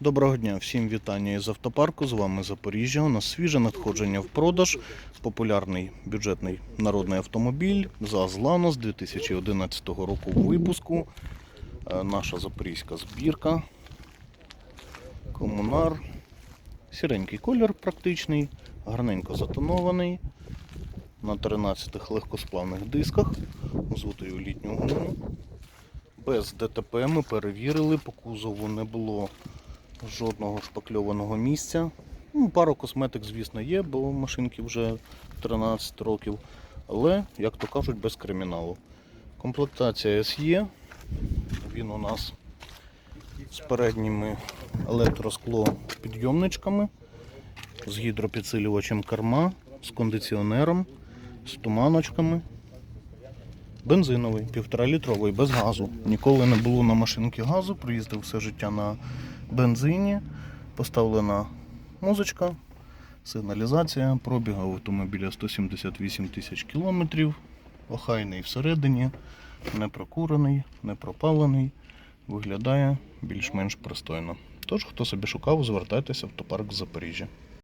Доброго дня, всім вітання із автопарку. З вами Запоріжжя. У нас свіже надходження в продаж. Популярний бюджетний народний автомобіль ЗАЗ Ланос 2011 року випуску. Е, Наша запорізька збірка. Комунар. Сіренький колір практичний, гарненько затонований. На 13 легкосплавних дисках з утою літню гуму. Без ДТП ми перевірили, по кузову не було жодного шпакльованого місця. Ну, пару косметик, звісно, є, бо машинки вже 13 років. Але, як то кажуть, без криміналу. Комплектація SE. Він у нас з передніми електросклопідйомничками, з гідропідсилювачем керма, з кондиціонером, з туманочками. Бензиновий, півторалітровий, без газу. Ніколи не було на машинці газу, проїздив все життя на бензині. Поставлена музичка, сигналізація, пробіг автомобіля 178 тисяч кілометрів, охайний всередині, не прокурений, не пропалений, виглядає більш-менш пристойно. Тож, хто собі шукав, звертайтеся в автопарк Запоріжжя.